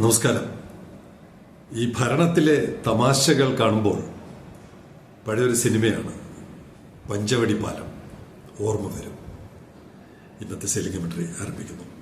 നമസ്കാരം. ഈ ഭരണത്തിലെ തമാശകൾ കാണുമ്പോൾ പഴയൊരു സിനിമയാണ് പഞ്ചവടി പാലം. ഓർമ്മ വരും. ഇന്നത്തെ സെലിഗമെട്രി ആരംഭിക്കുന്നു.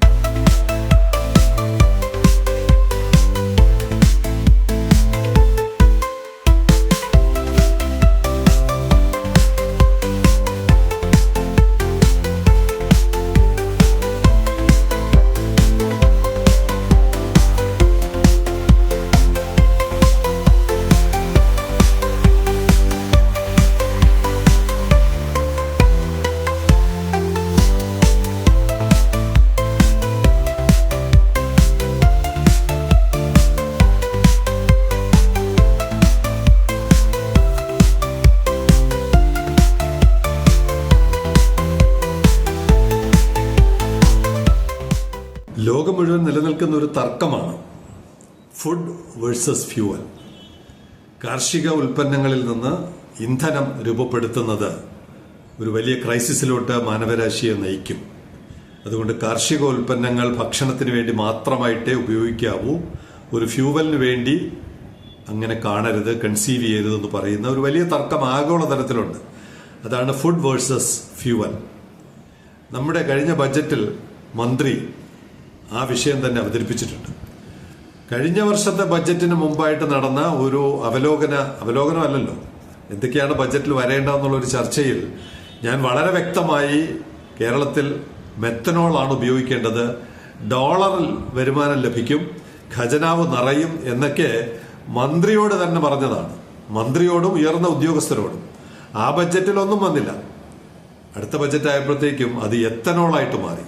മുഴുവൻ നിലനിൽക്കുന്ന ഒരു തർക്കമാണ് ഫുഡ് വേഴ്സസ് ഫ്യൂവൽ കാർഷിക ഉൽപ്പന്നങ്ങളിൽ നിന്ന് ഇന്ധനം രൂപപ്പെടുത്തുന്നത് ഒരു വലിയ ക്രൈസിസിലോട്ട് മാനവരാശിയെ നയിക്കും. അതുകൊണ്ട് കാർഷിക ഉൽപ്പന്നങ്ങൾ ഭക്ഷണത്തിന് വേണ്ടി മാത്രമായിട്ടേ ഉപയോഗിക്കാവൂ. ഒരു ഫ്യൂവലിന് വേണ്ടി അങ്ങനെ കാണരുത് കൺസീവ് ചെയ്യരുതെന്ന് പറയുന്ന ഒരു വലിയ തർക്കം ആഗോളതലത്തിലുണ്ട് അതാണ് ഫുഡ് വേഴ്സസ് ഫ്യൂവൽ നമ്മുടെ കഴിഞ്ഞ ബജറ്റിൽ മന്ത്രി ആ വിഷയം തന്നെ അവതരിപ്പിച്ചിട്ടുണ്ട്. കഴിഞ്ഞ വർഷത്തെ ബജറ്റിന് മുമ്പായിട്ട് നടന്ന ഒരു അവലോകന അവലോകനം അല്ലല്ലോ എന്തൊക്കെയാണ് ബജറ്റിൽ വരേണ്ടതെന്നുള്ള ഒരു ചർച്ചയിൽ ഞാൻ വളരെ വ്യക്തമായി കേരളത്തിൽ മെത്തനോളാണ് ഉപയോഗിക്കേണ്ടത്. ഡോളറിൽ വരുമാനം ലഭിക്കും ഖജനാവ് നിറയും എന്നൊക്കെ മന്ത്രിയോട് തന്നെ പറഞ്ഞതാണ്. മന്ത്രിയോടും ഉയർന്ന ഉദ്യോഗസ്ഥരോടും. ആ ബജറ്റിൽ ഒന്നും വന്നില്ല. അടുത്ത ബജറ്റ് ആയപ്പോഴത്തേക്കും അത് എത്തനോളായിട്ട് മാറി.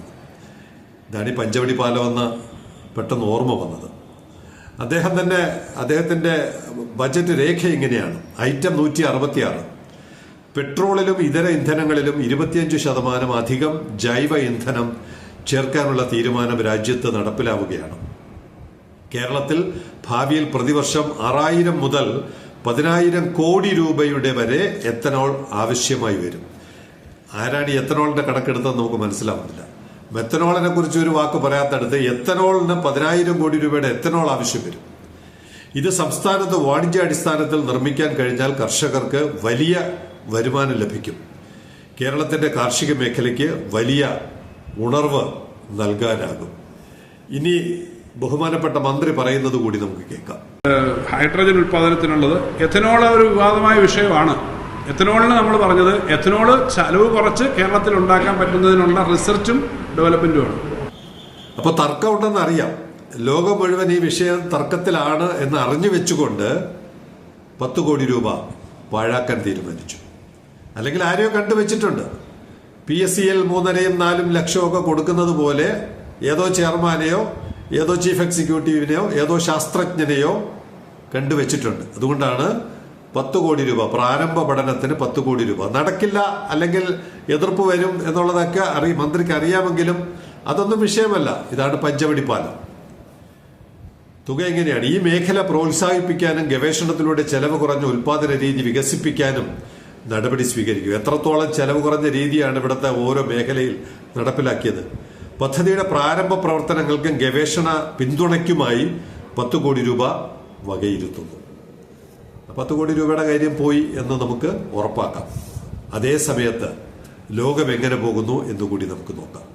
ഇതാണ് ഈ പഞ്ചവടി പാലം എന്ന് പെട്ടെന്ന് ഓർമ്മ വന്നത്. അദ്ദേഹം തന്നെ അദ്ദേഹത്തിന്റെ ബജറ്റ് രേഖ ഇങ്ങനെയാണ്. ഐറ്റം നൂറ്റി അറുപത്തിയാറ് പെട്രോളിലും ഇതര ഇന്ധനങ്ങളിലും ഇരുപത്തിയഞ്ച് ശതമാനം അധികം ജൈവ ഇന്ധനം ചേർക്കാനുള്ള തീരുമാനം രാജ്യത്ത് നടപ്പിലാവുകയാണ്. കേരളത്തിൽ ഭാവിയിൽ പ്രതിവർഷം ആറായിരം മുതൽ പതിനായിരം കോടി രൂപയുടെ വരെ എത്തനോൾ ആവശ്യമായി വരും. ആരാണ് ഈ എത്തനോളിന്റെ കണക്കെടുത്തത് നമുക്ക് മനസ്സിലാവുന്നില്ല. മെത്തനോളിനെ കുറിച്ച് ഒരു വാക്ക് പറയാത്തടുത്ത് എത്തനോളിന് പതിനായിരം കോടി രൂപയുടെ എത്തനോൾ ആവശ്യം വരും. ഇത് സംസ്ഥാനത്ത് വാണിജ്യാടിസ്ഥാനത്തിൽ നിർമ്മിക്കാൻ കഴിഞ്ഞാൽ കർഷകർക്ക് വലിയ വരുമാനം ലഭിക്കും. കേരളത്തിന്റെ കാർഷിക മേഖലയ്ക്ക് വലിയ ഉണർവ് നൽകാനാകും. ഇനി ബഹുമാനപ്പെട്ട മന്ത്രി പറയുന്നത് കൂടി നമുക്ക് കേൾക്കാം. ഹൈഡ്രജൻ ഉൽപ്പാദനത്തിനുള്ളത് എഥനോൾ ഒരു വിവാദമായ വിഷയമാണ്. എഥനോളിന് നമ്മൾ പറഞ്ഞത് എഥനോൾ ചെലവ് കുറച്ച് കേരളത്തിൽ ഉണ്ടാക്കാൻ പറ്റുന്നതിനുള്ള റിസർച്ചും ഡെവലപ്മെന്റുമാണ് അപ്പോൾ തർക്കമുണ്ടെന്ന് അറിയാം. ലോകം മുഴുവൻ ഈ വിഷയം തർക്കത്തിലാണ് എന്ന് അറിഞ്ഞു വെച്ചുകൊണ്ട് പത്ത് കോടി രൂപ പാഴാക്കാൻ തീരുമാനിച്ചു. അല്ലെങ്കിൽ ആരെയോ കണ്ടുവച്ചിട്ടുണ്ട്. പി എസ് സി എൽ മൂന്നരയും നാലും ലക്ഷവും ഒക്കെ കൊടുക്കുന്നത് പോലെ ഏതോ ചെയർമാനെയോ ഏതോ ചീഫ് എക്സിക്യൂട്ടീവിനെയോ ഏതോ ശാസ്ത്രജ്ഞനെയോ കണ്ടുവച്ചിട്ടുണ്ട്. അതുകൊണ്ടാണ് പത്ത് കോടി രൂപ പ്രാരംഭ പഠനത്തിന് പത്ത് കോടി രൂപ. നടക്കില്ല അല്ലെങ്കിൽ എതിർപ്പ് വരും എന്നുള്ളതൊക്കെ അറി മന്ത്രിക്ക് അറിയാമെങ്കിലും അതൊന്നും വിഷയമല്ല. ഇതാണ് പഞ്ചവടി പാലം. തുക എങ്ങനെയാണ്? ഈ മേഖല പ്രോത്സാഹിപ്പിക്കാനും ഗവേഷണത്തിലൂടെ ചെലവ് കുറഞ്ഞ ഉൽപാദന രീതി വികസിപ്പിക്കാനും നടപടി സ്വീകരിക്കും. എത്രത്തോളം ചെലവ് കുറഞ്ഞ രീതിയാണ് ഇവിടുത്തെ ഓരോ മേഖലയിൽ നടപ്പിലാക്കിയത്? പദ്ധതിയുടെ പ്രാരംഭ പ്രവർത്തനങ്ങൾക്കും ഗവേഷണ പിന്തുണയ്ക്കുമായി പത്ത് കോടി രൂപ വകയിരുത്തുന്നു. പത്ത് കോടി രൂപയുടെ കാര്യം പോയി എന്ന് നമുക്ക് ഉറപ്പാക്കാം. അതേ സമയത്ത് ലോകം എങ്ങനെ പോകുന്നു എന്നുകൂടി നമുക്ക് നോക്കാം.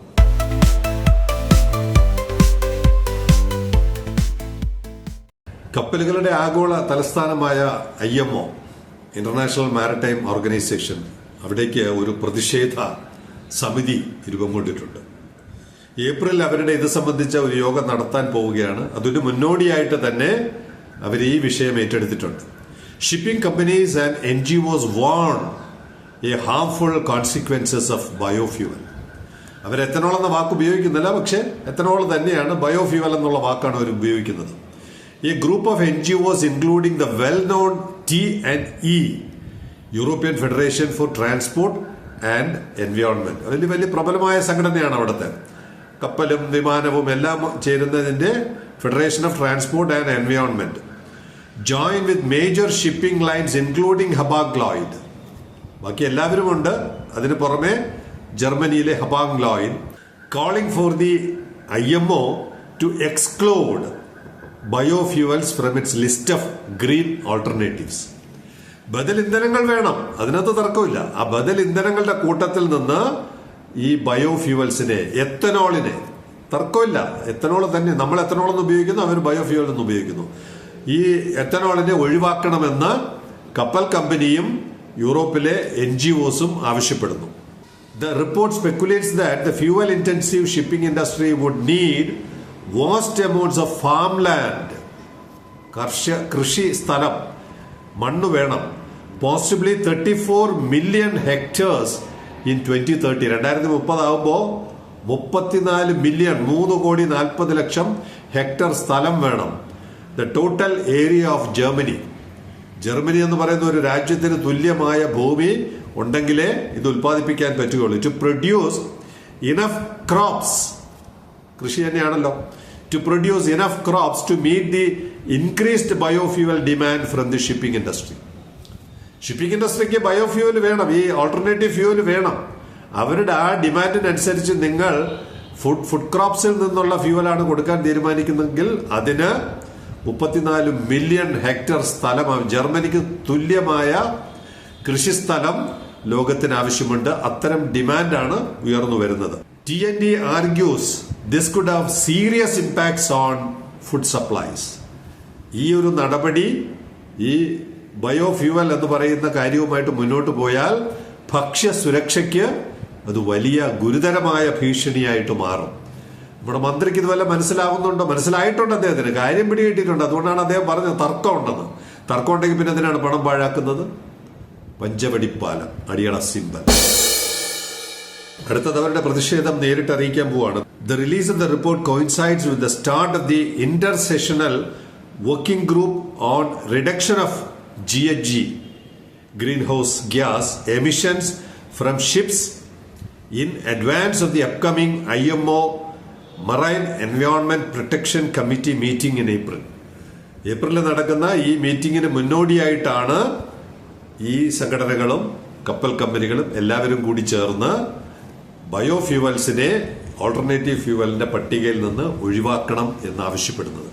കപ്പലുകളുടെ ആഗോള തലസ്ഥാനമായ I M O international maritime organisation അവിടേക്ക് ഒരു പ്രതിഷേധ സമിതി രൂപം കൊണ്ടിട്ടുണ്ട്. ഏപ്രിൽ അവരുടെ ഇത് സംബന്ധിച്ച ഒരു യോഗം നടത്താൻ പോവുകയാണ്. അതിന് മുന്നോടിയായിട്ട് തന്നെ അവർ ഈ വിഷയം ഏറ്റെടുത്തിട്ടുണ്ട്. And N G Os warn a harmful consequences of biofuel അവർ എത്തനോൾ എന്ന വാക്ക് ഉപയോഗിക്കുന്നില്ല പക്ഷേ എത്തനോൾ തന്നെയാണ് ബയോഫ്യൂവൽ എന്നുള്ള വാക്കാണ് അവർ ഉപയോഗിക്കുന്നത്. A group of N G Os including the well known T and E European federation for transport and environment വലിയ വലിയ പ്രബലമായ സംഘടനയാണ് അവിടുത്തെ. കപ്പലും വിമാനവും എല്ലാം ചേരുന്നതിന്റെ federation of transport and environment join with major shipping lines including Hapag Lloyd ബാക്കി എല്ലാവരും ഉണ്ട് അതിന് പുറമെ ജർമ്മനിയിലെ Hapag Lloyd calling for the I M O to exclude biofuels from its list of green alternatives ബദൽ ഇന്ധനങ്ങൾ വേണം. അതിനകത്ത് തർക്കമില്ല. ആ ബദൽ ഇന്ധനങ്ങളുടെ കൂട്ടത്തിൽ നിന്ന് ഈ ബയോഫ്യൂവൽസിനെ എത്തനോളിനെ തർക്കമില്ല. എത്തനോൾ തന്നെ നമ്മൾ എത്തനോളെന്ന് ഉപയോഗിക്കുന്നു അവർ ബയോഫ്യൂവൽ എന്ന് ഉപയോഗിക്കുന്നു. ഈ എത്തനോളിനെ ഒഴിവാക്കണമെന്ന് കപ്പൽ കമ്പനിയും യൂറോപ്പിലെ എൻ ജി ഒസും ആവശ്യപ്പെടുന്നു. The report that the fuel intensive shipping industry would need vast amounts of farm land കർഷ കൃഷി സ്ഥലം മണ്ണ് വേണം. Possibly thirty four million hectares in twenty thirty രണ്ടായിരത്തി മുപ്പതാകുമ്പോൾ മുപ്പത്തിനാല് മില്യൺ മൂന്ന് കോടി നാൽപ്പത് ലക്ഷം ഹെക്ടർ സ്ഥലം വേണം. The total area of Germany Germany എന്ന് പറയുന്ന ഒരു രാജ്യത്തിന് തുല്യമായ ഭൂമി ഉണ്ടെങ്കിലേ ഇത് ഉൽപ്പാദിപ്പിക്കാൻ പറ്റുകയുള്ളൂ. ടു പ്രൊഡ്യൂസ് ഇനഫ് ക്രോപ്സ് കൃഷി തന്നെയാണല്ലോ. To produce enough crops to meet the increased biofuel demand from the shipping industry shipping ഇൻഡസ്ട്രിക്ക് biofuel വേണം. ഈ ഓൾട്ടർനേറ്റീവ് ഫ്യൂവൽ വേണം. അവരുടെ ആ ഡിമാൻഡിനനുസരിച്ച് നിങ്ങൾ ഫുഡ് ഫുഡ് ക്രോപ്സിൽ നിന്നുള്ള ഫ്യൂവലാണ് കൊടുക്കാൻ തീരുമാനിക്കുന്നെങ്കിൽ അതിന് മുപ്പത്തിനാല് മില്യൺ ഹെക്ടർ സ്ഥലം ജർമ്മനിക്ക് തുല്യമായ കൃഷിസ്ഥലം ലോകത്തിന് ആവശ്യമുണ്ട് അത്തരം ഡിമാൻഡാണ് ഉയർന്നു വരുന്നത്. T N D argues this could have serious impacts on food supplies ഈ ഒരു നടപടി ഈ ബയോഫ്യൂവൽ എന്ന് പറയുന്ന കാര്യവുമായിട്ട് മുന്നോട്ട് പോയാൽ ഭക്ഷ്യ സുരക്ഷയ്ക്ക് അത് വലിയ ഗുരുതരമായ ഭീഷണിയായിട്ട് മാറും. നമ്മുടെ മന്ത്രിക്ക് ഇതുവല്ല മനസ്സിലാവുന്നുണ്ടോ. മനസ്സിലായിട്ടുണ്ട് അദ്ദേഹത്തിന്. കാര്യം പിടികിട്ടിയിട്ടുണ്ട്. അതുകൊണ്ടാണ് അദ്ദേഹം പറഞ്ഞത് തർക്കം ഉണ്ടെന്ന് തർക്കം ഉണ്ടെങ്കിൽ പിന്നെ എന്തിനാണ് പണം പാഴാക്കുന്നത്? പഞ്ചവടിപ്പാലം അടിയട സിമ്പൽ. അടുത്തത് അവരുടെ പ്രതിഷേധം നേരിട്ട് അറിയിക്കാൻ പോവാണ്. The release of the report coincides with the start of the inter sessional working group on reduction of G H G green house gas emissions from ships in advance of the upcoming I M O marine environment protection committee meeting in April ഏപ്രിലിൽ നടക്കുന്ന ഈ മീറ്റിംഗിന് മുന്നോടിയായിട്ടാണ് ഈ സംഘടനകളും കപ്പൽ കമ്പനികളും എല്ലാവരും കൂടി ചേർന്ന് ബയോഫ്യൂവൽസിനെ ഓൾട്ടർനേറ്റീവ് ഫ്യൂവലിന്റെ പട്ടികയിൽ നിന്ന് ഒഴിവാക്കണം എന്നാവശ്യപ്പെടുന്നത്.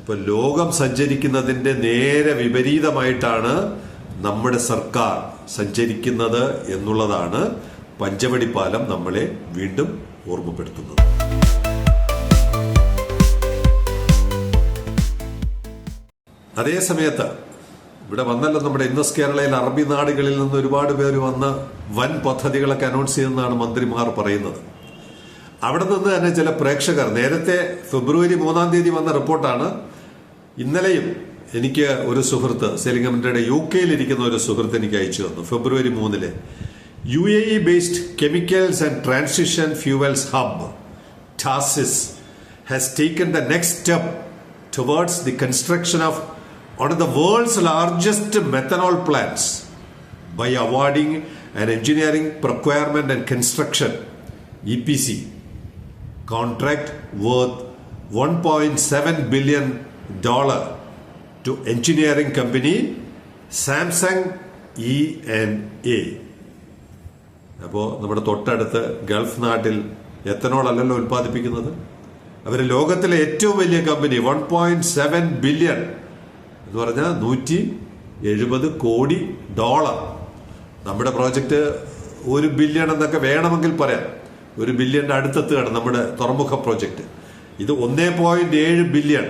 ഇപ്പൊ ലോകം സഞ്ചരിക്കുന്നതിന്റെ നേരെ വിപരീതമായിട്ടാണ് നമ്മുടെ സർക്കാർ സഞ്ചരിക്കുന്നത് എന്നുള്ളതാണ് പഞ്ചവടി പാലം നമ്മളെ വീണ്ടും ഓർമ്മപ്പെടുത്തുന്നത്. അതേ സമയത്ത് ഇവിടെ വന്നല്ലോ നമ്മുടെ ഇന്നസ് കേരളയിൽ അറബി നാടുകളിൽ നിന്ന് ഒരുപാട് പേര് വന്ന് വൻ പദ്ധതികളൊക്കെ അനൗൺസ് ചെയ്തെന്നാണ് മന്ത്രിമാർ പറയുന്നത്. അവിടെ നിന്ന് തന്നെ ചില പ്രേക്ഷകർ നേരത്തെ ഫെബ്രുവരി മൂന്നാം തീയതി വന്ന റിപ്പോർട്ടാണ് ഇന്നലെയും എനിക്ക് ഒരു സുഹൃത്ത് സെലിംഗമിന്റെ യു കെയിൽ ഇരിക്കുന്ന ഒരു സുഹൃത്ത് എനിക്ക് അയച്ചു തന്നു ഫെബ്രുവരി മൂന്നിലെ. U A E based chemicals and transition fuels hub Taziz has taken the next step towards the construction of one of the world's largest methanol plants by awarding an engineering procurement and construction EPC contract worth 1.7 billion dollar to engineering company Samsung E and A. അപ്പോൾ നമ്മുടെ തൊട്ടടുത്ത് Gulf നാട്ടിൽ ethanol അല്ലല്ലോ ഉൽപ്പാദിപ്പിക്കുന്നത് അവർ ലോകത്തിലെ ഏറ്റവും വലിയ company one point seven billion എന്ന് പറഞ്ഞാൽ നൂറ്റി എഴുപത് കോടി ഡോളർ. നമ്മുടെ പ്രോജക്റ്റ് ഒരു ബില്യൺ എന്നൊക്കെ വേണമെങ്കിൽ പറയാം. ഒരു ബില്യന്റെ അടുത്തെത്തുകയാണ് നമ്മുടെ തുറമുഖ പ്രോജക്റ്റ്. ഇത് ഒന്നേ പോയിന്റ് ഏഴ് ബില്യൺ.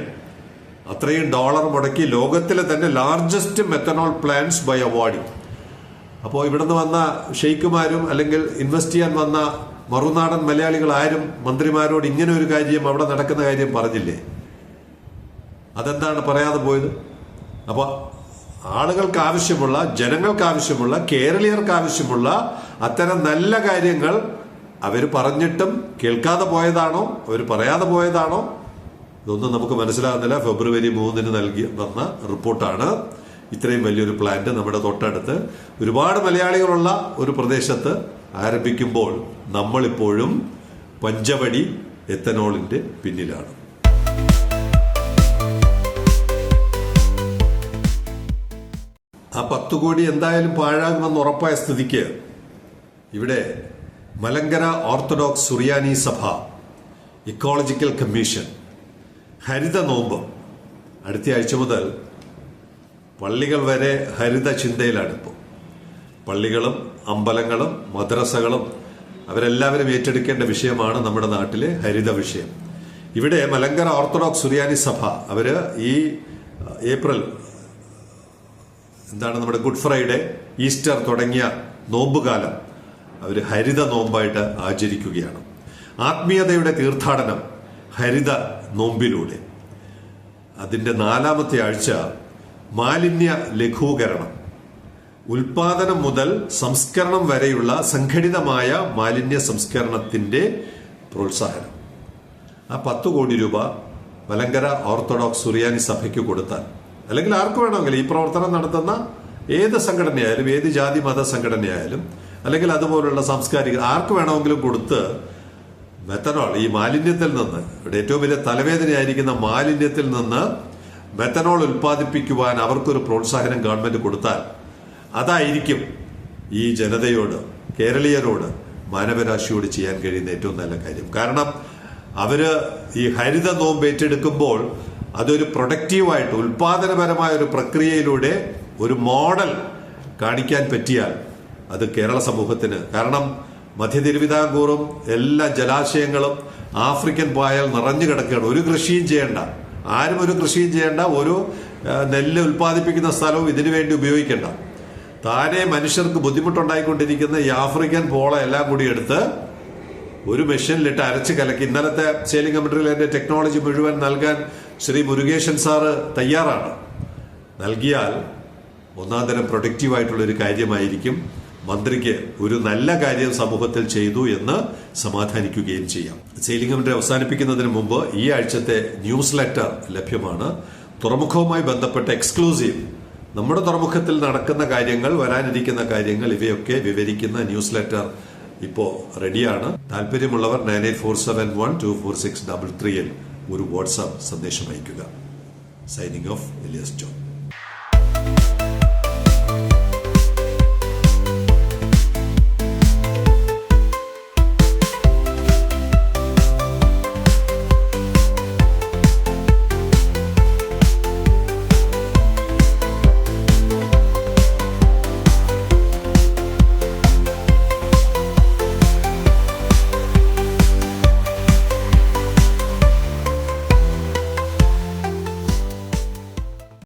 അത്രയും ഡോളർ മുടക്കി ലോകത്തിലെ തന്നെ largest methanol plants by awarding അപ്പോൾ ഇവിടുന്ന് വന്ന ഷെയ്ക്കുമാരും അല്ലെങ്കിൽ ഇൻവെസ്റ്റ് ചെയ്യാൻ വന്ന മറുനാടൻ മലയാളികൾ ആരും മന്ത്രിമാരോട് ഇങ്ങനെ ഒരു കാര്യം അവിടെ നടക്കുന്ന കാര്യം പറഞ്ഞില്ലേ? അതെന്താണ് പറയാതെ പോയത്? അപ്പോൾ ആളുകൾക്ക് ആവശ്യമുള്ള ജനങ്ങൾക്ക് ആവശ്യമുള്ള കേരളീയർക്ക് ആവശ്യമുള്ള അത്തരം നല്ല കാര്യങ്ങൾ അവർ പറഞ്ഞിട്ടും കേൾക്കാതെ പോയതാണോ? അവർ പറയാതെ പോയതാണോ? ഇതൊന്നും നമുക്ക് മനസ്സിലാകുന്നില്ല. ഫെബ്രുവരി മൂന്നിന് നൽകി വന്ന റിപ്പോർട്ടാണ്. ഇത്രയും വലിയൊരു പ്ലാന്റ് നമ്മുടെ തൊട്ടടുത്ത്. ഒരുപാട് മലയാളികളുള്ള ഒരു പ്രദേശത്ത് ആരംഭിക്കുമ്പോൾ നമ്മളിപ്പോഴും പഞ്ചവടി എത്തനോളിന്റെ പിന്നിലാണ്. ആ പത്തു കോടി എന്തായാലും പാഴാകുമെന്ന് ഉറപ്പായ സ്ഥിതിക്ക് ഇവിടെ മലങ്കര ഓർത്തഡോക്സ് സുറിയാനി സഭ ഇക്കോളജിക്കൽ കമ്മീഷൻ ഹരിത നോമ്പ്. അടുത്ത ആഴ്ച മുതൽ പള്ളികൾ വരെ ഹരിത ചിന്തയിലാണ് ഇപ്പോൾ പള്ളികളും അമ്പലങ്ങളും മദ്രസകളും അവരെല്ലാവരും ഏറ്റെടുക്കേണ്ട വിഷയമാണ് നമ്മുടെ നാട്ടിലെ ഹരിത വിഷയം. ഇവിടെ മലങ്കര ഓർത്തഡോക്സ് സുറിയാനി സഭ അവർ ഈ ഏപ്രിൽ എന്താണ് നമ്മുടെ ഗുഡ് ഫ്രൈഡേ ഈസ്റ്റർ തുടങ്ങിയ നോമ്പുകാലം. അവർ ഹരിത നോമ്പായിട്ട് ആചരിക്കുകയാണ്. ആത്മീയതയുടെ തീർത്ഥാടനം ഹരിത നോമ്പിലൂടെ. അതിന്റെ നാലാമത്തെ ആഴ്ച മാലിന്യ ലഘൂകരണം. ഉൽപാദനം മുതൽ സംസ്കരണം വരെയുള്ള സംഘടിതമായ മാലിന്യ സംസ്കരണത്തിന്റെ പ്രോത്സാഹനം. ആ പത്ത് കോടി രൂപ മലങ്കര ഓർത്തഡോക്സ് സുറിയാനി സഭയ്ക്ക് കൊടുത്താൽ അല്ലെങ്കിൽ ആർക്ക് വേണമെങ്കിലും ഈ പ്രവർത്തനം നടത്തുന്ന ഏത് സംഘടനയായാലും ഏത് ജാതി മത സംഘടനയായാലും അല്ലെങ്കിൽ അതുപോലുള്ള സാംസ്കാരിക ആർക്ക് വേണമെങ്കിലും കൊടുത്ത് മെത്തനോൾ ഈ മാലിന്യത്തിൽ നിന്ന് ഇവിടെ ഏറ്റവും വലിയ തലവേദനയായിരിക്കുന്ന മാലിന്യത്തിൽ നിന്ന് മെത്തനോൾ ഉൽപ്പാദിപ്പിക്കുവാൻ അവർക്കൊരു പ്രോത്സാഹനം ഗവൺമെന്റ് കൊടുത്താൽ അതായിരിക്കും ഈ ജനതയോട് കേരളീയരോട് മാനവരാശിയോട് ചെയ്യാൻ കഴിയുന്ന ഏറ്റവും നല്ല കാര്യം. കാരണം അവർ ഈ ഹരിത നോമ്പ് ഏറ്റെടുക്കുമ്പോൾ അതൊരു പ്രൊഡക്റ്റീവായിട്ട് ഉൽപാദനപരമായ ഒരു പ്രക്രിയയിലൂടെ ഒരു മോഡൽ കാണിക്കാൻ പറ്റിയാൽ അത് കേരള സമൂഹത്തിന്. കാരണം മധ്യ തിരുവിതാംകൂറും എല്ലാ ജലാശയങ്ങളും ആഫ്രിക്കൻ പായൽ നിറഞ്ഞു കിടക്കുകയാണ്. ഒരു കൃഷിയും ചെയ്യേണ്ട. ആരും ഒരു കൃഷിയും ചെയ്യേണ്ട. ഒരു നെല്ല് ഉൽപ്പാദിപ്പിക്കുന്ന സ്ഥലവും ഇതിനു വേണ്ടി ഉപയോഗിക്കേണ്ട. താനെ മനുഷ്യർക്ക് ബുദ്ധിമുട്ടുണ്ടായിക്കൊണ്ടിരിക്കുന്ന ഈ ആഫ്രിക്കൻ പോള എല്ലാം കൂടി എടുത്ത് ഒരു മെഷീനിലിട്ട് അരച്ച് കലക്കി. ഇന്നലത്തെ സെയിലിംഗ് കമ്പ്യൂട്ടറിൽ എന്റെ ടെക്നോളജി മുഴുവൻ നൽകാൻ ശ്രീ മുരുകേശൻ സാറ് തയ്യാറാണ്. നൽകിയാൽ ഒന്നാം തരം പ്രൊഡക്റ്റീവ് ആയിട്ടുള്ള ഒരു കാര്യമായിരിക്കും. മന്ത്രിക്ക് ഒരു നല്ല കാര്യം സമൂഹത്തിൽ ചെയ്തു എന്ന് സമാധാനിക്കുകയും ചെയ്യാം. സെയിലിംഗ് കമ്മിറ്റി അവസാനിപ്പിക്കുന്നതിന് മുമ്പ് ഈ ആഴ്ചത്തെ ന്യൂസ് ലെറ്റർ ലഭ്യമാണ്. തുറമുഖവുമായി ബന്ധപ്പെട്ട എക്സ്ക്ലൂസീവ് നമ്മുടെ തുറമുഖത്തിൽ നടക്കുന്ന കാര്യങ്ങൾ വരാനിരിക്കുന്ന കാര്യങ്ങൾ ഇവയൊക്കെ വിവരിക്കുന്ന ന്യൂസ് ലെറ്റർ ഇപ്പോ റെഡിയാണ്. താല്പര്യമുള്ളവർ nine eight four seven one two four six double ത്രീയിൽ ഒരു വാട്സാപ്പ് സന്ദേശം അയയ്ക്കുക. Signing off Elias John